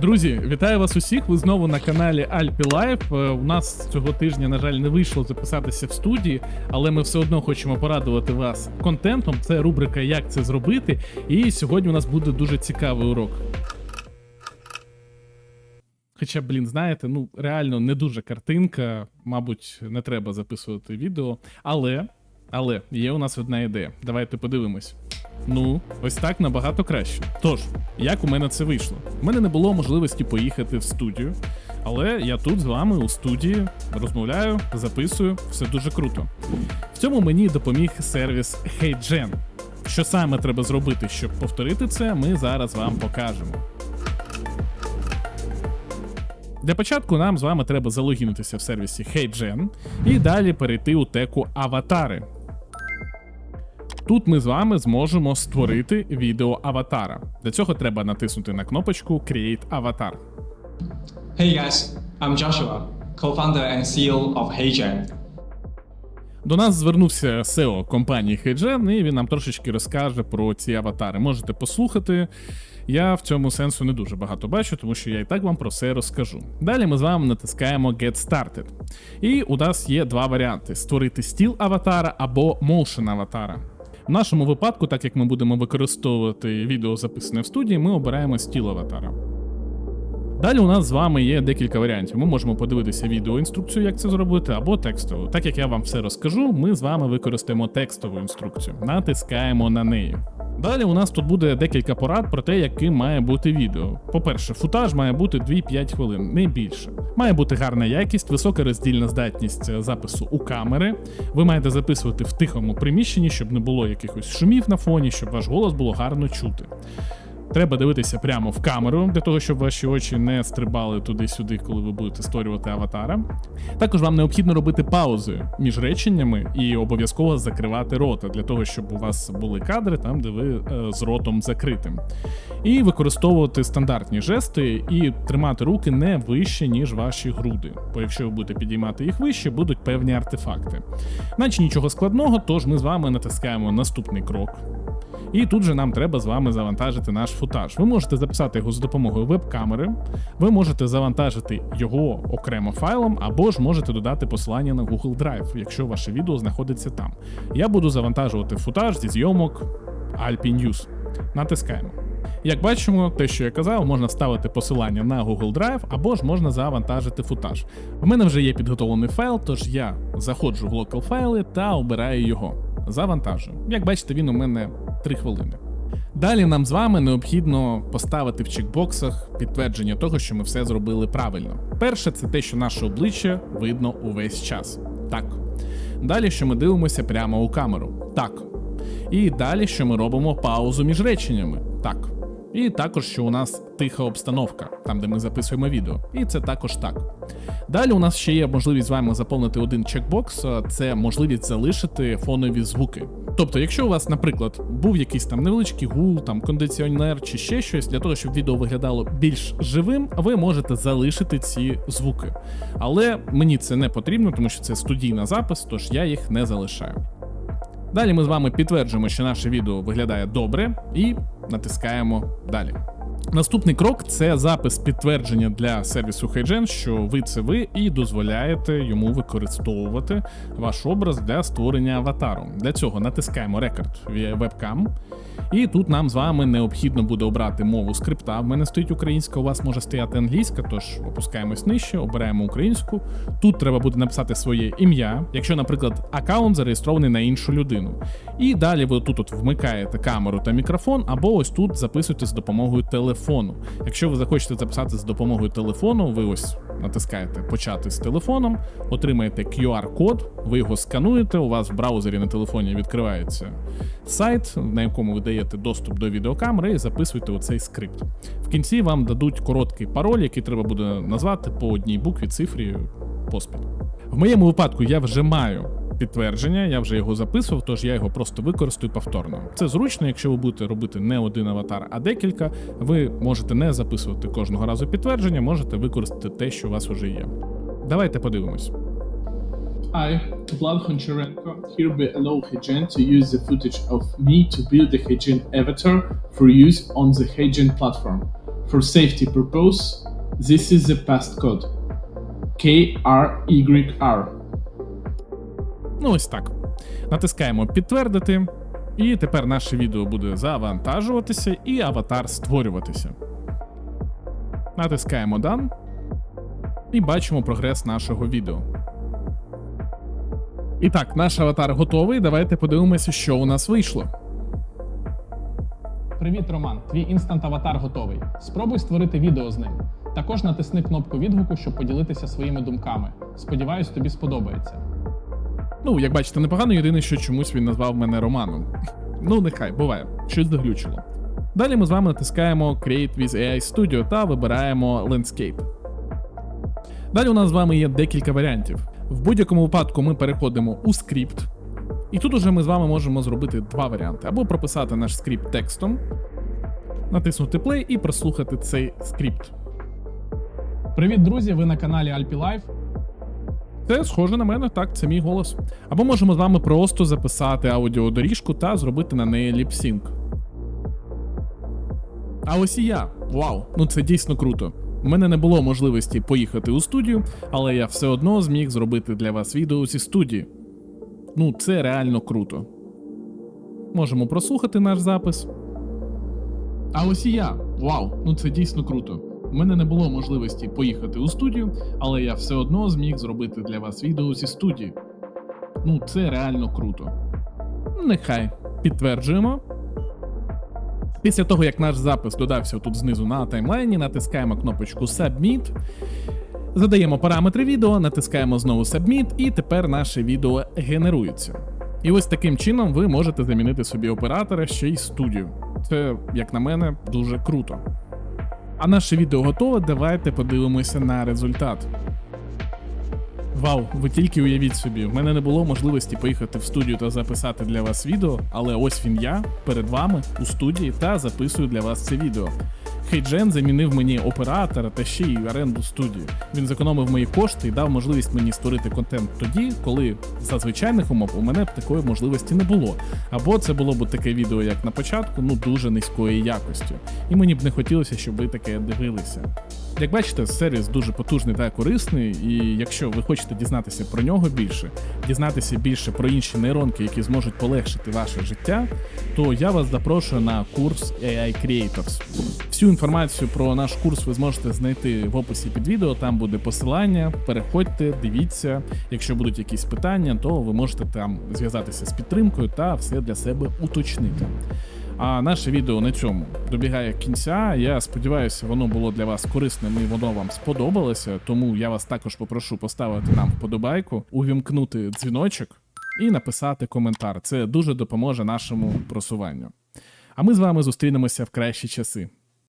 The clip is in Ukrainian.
Друзі, вітаю вас усіх. Ви знову на каналі Alpi Life. Е, У нас цього тижня, на жаль, не вийшло записатися в студії, але ми все одно хочемо порадувати вас контентом. Це рубрика Як це зробити. І сьогодні у нас буде дуже цікавий урок. Хоча, блін, знаєте, ну реально не дуже картинка, мабуть, не треба записувати відео. Але, але є у нас одна ідея. Давайте подивимось. Ну, ось так набагато краще. Тож, як у мене це вийшло? У мене не було можливості поїхати в студію, але я тут з вами у студії розмовляю, записую, все дуже круто. В цьому мені допоміг сервіс HeyGen. Що саме треба зробити, щоб повторити це, ми зараз вам покажемо. Для початку нам з вами треба залогінитися в сервісі HeyGen і далі перейти у теку Аватари. Тут ми з вами зможемо створити відео аватара. Для цього треба натиснути на кнопочку Create Avatar. Hey guys, I'm Joshua, co-founder and CEO of HeyGen. До нас звернувся SEO компанії HeyGen, і він нам трошечки розкаже про ці аватари. Можете послухати. Я в цьому сенсу не дуже багато бачу, тому що я і так вам про це розкажу. Далі ми з вами натискаємо Get Started. І у нас є два варіанти: створити стіл аватара або motion аватара. В нашому випадку, так як ми будемо використовувати відео записане в студії, ми обираємо стіл аватара. Далі у нас з вами є декілька варіантів. Ми можемо подивитися відеоінструкцію, як це зробити, або текстову. Так як я вам все розкажу, ми з вами використаємо текстову інструкцію. Натискаємо на неї. Далі у нас тут буде декілька порад про те, яким має бути відео. По-перше, футаж має бути 2-5 хвилин, не більше. Має бути гарна якість, висока роздільна здатність е, запису у камери. Ви маєте записувати в тихому приміщенні, щоб не було якихось шумів на фоні, щоб ваш голос було гарно чути. Треба дивитися прямо в камеру, для того, щоб ваші очі не стрибали туди-сюди, коли ви будете створювати аватара. Також вам необхідно робити паузи між реченнями і обов'язково закривати рота, для того, щоб у вас були кадри там, де ви е, з ротом закритим. І використовувати стандартні жести і тримати руки не вище, ніж ваші груди. Бо якщо ви будете підіймати їх вище, будуть певні артефакти. Наче нічого складного, тож ми з вами натискаємо наступний крок. І тут же нам треба з вами завантажити наш футаж. Ви можете записати його за допомогою веб-камери, ви можете завантажити його окремо файлом, або ж можете додати посилання на Google Drive, якщо ваше відео знаходиться там. Я буду завантажувати футаж зі зйомок Alpi News. Натискаємо. Як бачимо, те, що я казав, можна вставити посилання на Google Drive або ж можна завантажити футаж. В мене вже є підготовлений файл, тож я заходжу в локал файли та обираю його. Завантажую. Як бачите, він у мене 3 хвилини. Далі нам з вами необхідно поставити в чекбоксах підтвердження того, що ми все зробили правильно. Перше, це те, що наше обличчя видно увесь час. Так. Далі, що ми дивимося прямо у камеру. Так. І далі, що ми робимо паузу між реченнями. Так. І також, що у нас тиха обстановка, там де ми записуємо відео. І це також так. Далі у нас ще є можливість з вами заповнити один чекбокс, це можливість залишити фонові звуки. Тобто, якщо у вас, наприклад, був якийсь там невеличкий гул, там кондиціонер чи ще щось, для того, щоб відео виглядало більш живим, ви можете залишити ці звуки. Але мені це не потрібно, тому що це студійна запис, тож я їх не залишаю. Далі ми з вами підтверджуємо, що наше відео виглядає добре, і натискаємо далі. Наступний крок це запис підтвердження для сервісу HeyGen, що ви це ви і дозволяєте йому використовувати ваш образ для створення аватару. Для цього натискаємо рекорд webcam. І тут нам з вами необхідно буде обрати мову скрипта. В мене стоїть українська, у вас може стояти англійська, тож опускаємось нижче, обираємо українську. Тут треба буде написати своє ім'я, якщо, наприклад, аккаунт зареєстрований на іншу людину. І далі ви тут от вмикаєте камеру та мікрофон, або ось тут записуєте з допомогою телефону. Якщо ви захочете записати з допомогою телефону, ви ось натискаєте почати з телефоном, отримаєте QR-код, ви його скануєте. У вас в браузері на телефоні відкривається сайт, на якому ви даєте доступ до відеокамери, і записуєте оцей скрипт. В кінці вам дадуть короткий пароль, який треба буде назвати по одній букві, цифрі поспіль. В моєму випадку я вже маю підтвердження, я вже його записував, тож я його просто використаю повторно. Це зручно, якщо ви будете робити не один аватар, а декілька. Ви можете не записувати кожного разу підтвердження, можете використати те, що у вас вже є. Давайте подивимось. Hi, Vlad Honcharенko. Here we allow HeyGen to use the footage of me to build the HeyGen avatar for use on the HeyGen platform. For safety purpose, this is the passcode. KRYR. Ну ось так. Натискаємо підтвердити, і тепер наше відео буде завантажуватися і аватар створюватися. Натискаємо Done і бачимо прогрес нашого відео. І так, наш аватар готовий. Давайте подивимося, що у нас вийшло. Привіт, Роман. Твій інстант аватар готовий. Спробуй створити відео з ним. Також натисни кнопку відгуку, щоб поділитися своїми думками. Сподіваюсь, тобі сподобається. Ну, як бачите, непогано, єдине, що чомусь він назвав мене Романом. Ну, нехай, буває, щось заглючило. Далі ми з вами натискаємо Create with AI Studio та вибираємо Landscape. Далі у нас з вами є декілька варіантів. В будь-якому випадку ми переходимо у скрипт. І тут уже ми з вами можемо зробити два варіанти: або прописати наш скрипт текстом, натиснути play і прослухати цей скрипт. Привіт, друзі! Ви на каналі Alpi Life. Це схоже на мене, так, це мій голос. Або можемо з вами просто записати аудіодоріжку та зробити на неї ліпсінк. А ось і я. Вау, ну це дійсно круто. У мене не було можливості поїхати у студію, але я все одно зміг зробити для вас відео зі студії. Ну, це реально круто. Можемо прослухати наш запис. А ось і я. Вау, ну це дійсно круто. У мене не було можливості поїхати у студію, але я все одно зміг зробити для вас відео зі студії. Ну, це реально круто. Нехай підтверджуємо. Після того, як наш запис додався тут знизу на таймлайні, натискаємо кнопочку Submit, задаємо параметри відео, натискаємо знову Submit, і тепер наше відео генерується. І ось таким чином ви можете замінити собі оператора ще й студію. Це, як на мене, дуже круто. А наше відео готове. Давайте подивимося на результат. Вау, ви тільки уявіть собі, в мене не було можливості поїхати в студію та записати для вас відео, але ось він я перед вами у студії та записую для вас це відео. Хейджен замінив мені оператора та ще й оренду студії. Він зекономив мої кошти і дав можливість мені створити контент тоді, коли за звичайних умов у мене б такої можливості не було. Або це було б таке відео, як на початку, ну дуже низької якості. І мені б не хотілося, щоб ви таке дивилися. Як бачите, сервіс дуже потужний та корисний, і якщо ви хочете дізнатися про нього більше, дізнатися більше про інші нейронки, які зможуть полегшити ваше життя, то я вас запрошую на курс AI Creators. Всю інформацію про наш курс ви зможете знайти в описі під відео. Там буде посилання. Переходьте, дивіться. Якщо будуть якісь питання, то ви можете там зв'язатися з підтримкою та все для себе уточнити. А наше відео на цьому добігає кінця. Я сподіваюся, воно було для вас корисним і воно вам сподобалося. Тому я вас також попрошу поставити нам вподобайку, увімкнути дзвіночок і написати коментар. Це дуже допоможе нашому просуванню. А ми з вами зустрінемося в кращі часи.